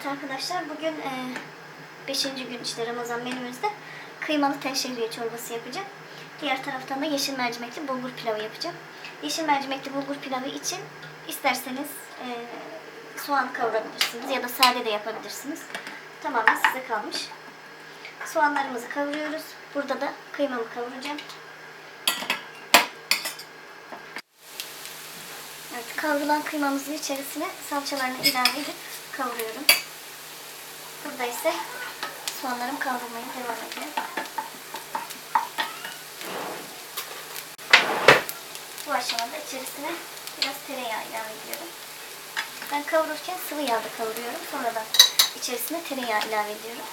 Evet arkadaşlar bugün 5. gün işte Ramazan menümüzde kıymalı tel şehriye çorbası yapacağım. Diğer taraftan da yeşil mercimekli bulgur pilavı yapacağım. Yeşil mercimekli bulgur pilavı için isterseniz e, soğan kavurabilirsiniz ya da sade de yapabilirsiniz. Tamamen size kalmış. Soğanlarımızı kavuruyoruz. Burada da kıymamı kavuracağım. Evet, kavrulan kıymamızın içerisine salçalarını ilave edip kavuruyorum. Burada ise soğanlarım kavrulmaya devam ediyor. Bu aşamada içerisine biraz tereyağı ilave ediyorum. Ben kavururken sıvı yağda kavuruyorum. Sonradan içerisine tereyağı ilave ediyorum.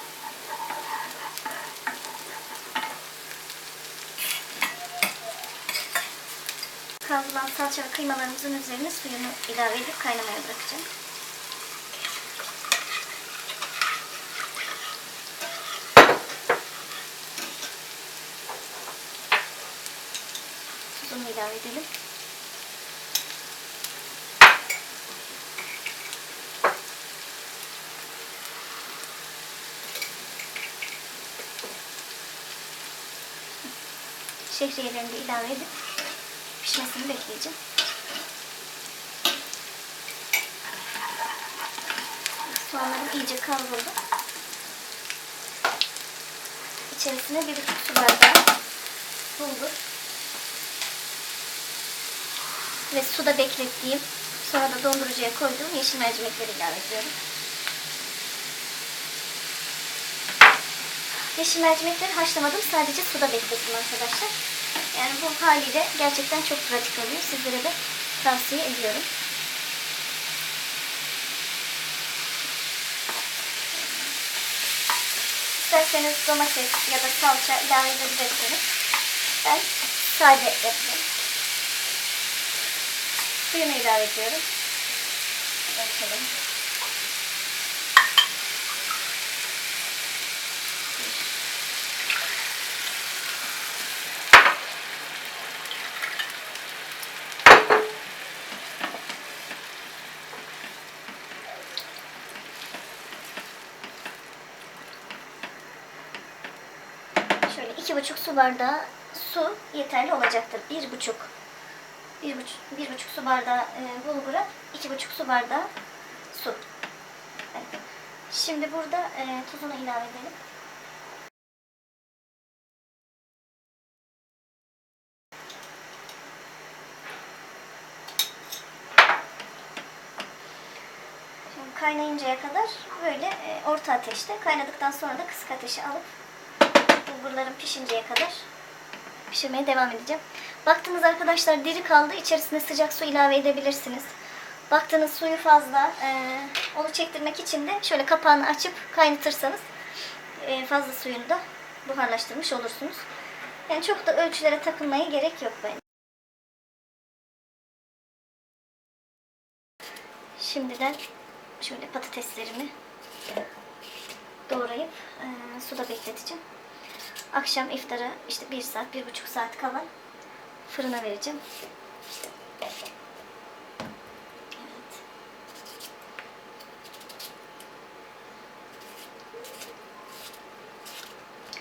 Kavrulan salça ve kıymalarımızın üzerine suyunu ilave edip kaynamaya bırakacağım. Tuzunu ilave edelim. Şehriyelerini de ilave edip pişmesini bekleyeceğim. Soğanlarım iyice kavruldu. İçerisine bir buçuk su bardağı bulgur ve suda beklettiğim sonra da dondurucuya koyduğum yeşil mercimekleri ilave ediyorum. Yeşil mercimekleri haşlamadım. Sadece suda beklettim arkadaşlar. Yani bu haliyle gerçekten çok pratik oluyor. Sizlere de tavsiye ediyorum. İsterseniz domates ya da salça ilave edebilirsiniz. Ben sade yapıyorum. Suyunu ilave ediyorum. Bakalım. Şöyle iki buçuk su bardağı su yeterli olacaktır. Bir buçuk, bir buçuk, bir buçuk su bardağı e, bulgura iki buçuk su bardağı su. Evet. Şimdi burada e, tuzunu ilave edelim. Kaynayıncaya kadar böyle e, orta ateşte kaynadıktan sonra da kısık ateşe alıp bulgurlarım pişinceye kadar pişirmeye devam edeceğim. Baktınız arkadaşlar diri kaldı. İçerisine sıcak su ilave edebilirsiniz. Baktınız suyu fazla. e, onu çektirmek için de şöyle kapağını açıp kaynatırsanız e, fazla suyunu da buharlaştırmış olursunuz. Yani çok da ölçülere takılmaya gerek yok bence. Şimdiden şöyle patateslerimi doğrayıp e, suda bekleteceğim. Akşam iftara işte bir saat, bir buçuk saat kala fırına vereceğim. Evet.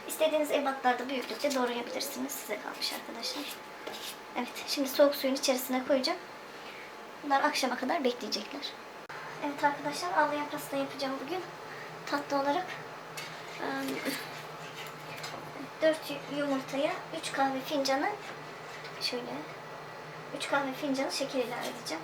İstediğiniz ebatlarda büyüklükte doğrayabilirsiniz. Size kalmış arkadaşlar. Evet, şimdi soğuk suyun içerisine koyacağım. Bunlar akşama kadar bekleyecekler. Evet arkadaşlar, avlayan pasta yapacağım bugün. Tatlı olarak. Ee, 4 yumurtaya 3 kahve fincanı şöyle 3 kahve fincanı şeker ilave edeceğim.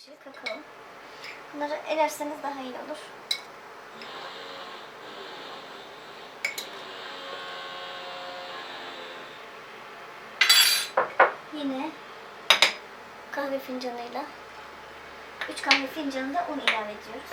kaşığı kakao. Bunları elerseniz daha iyi olur. Yine kahve fincanıyla 3 kahve fincanı da un ilave ediyoruz.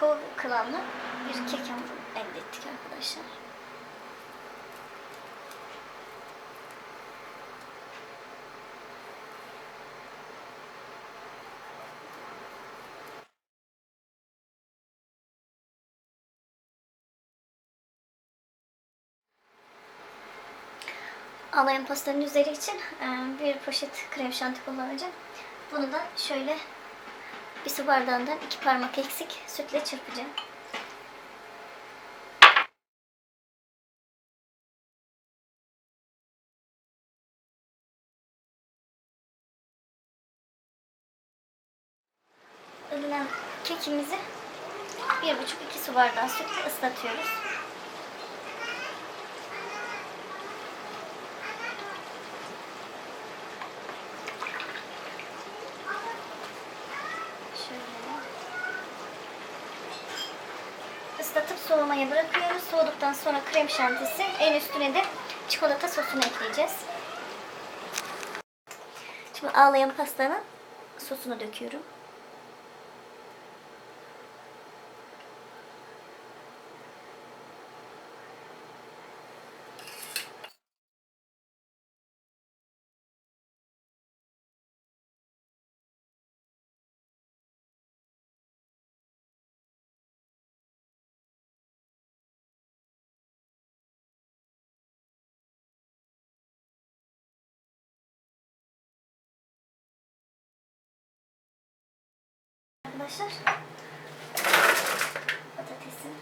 Koyu kıvamlı bir kek hamuru elde ettik arkadaşlar. Ağlayan pastanın üzeri için bir poşet krem şanti kullanacağım. Bunu da şöyle bir su bardağından iki parmak eksik sütle çırpacağım. Ilınan kekimizi bir buçuk iki su bardağı sütle ıslatıyoruz. Şöyle. Islatıp soğumaya bırakıyoruz. Soğuduktan sonra krem şantisi. En üstüne de çikolata sosunu ekleyeceğiz. Şimdi ağlayan pastanın sosunu döküyorum. Arkadaşlar patatesin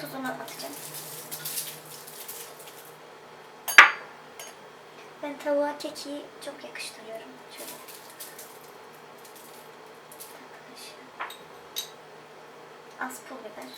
tuzunu atacağım. Ben tavuğa keki çok yakıştırıyorum. Şöyle. Az pul biber.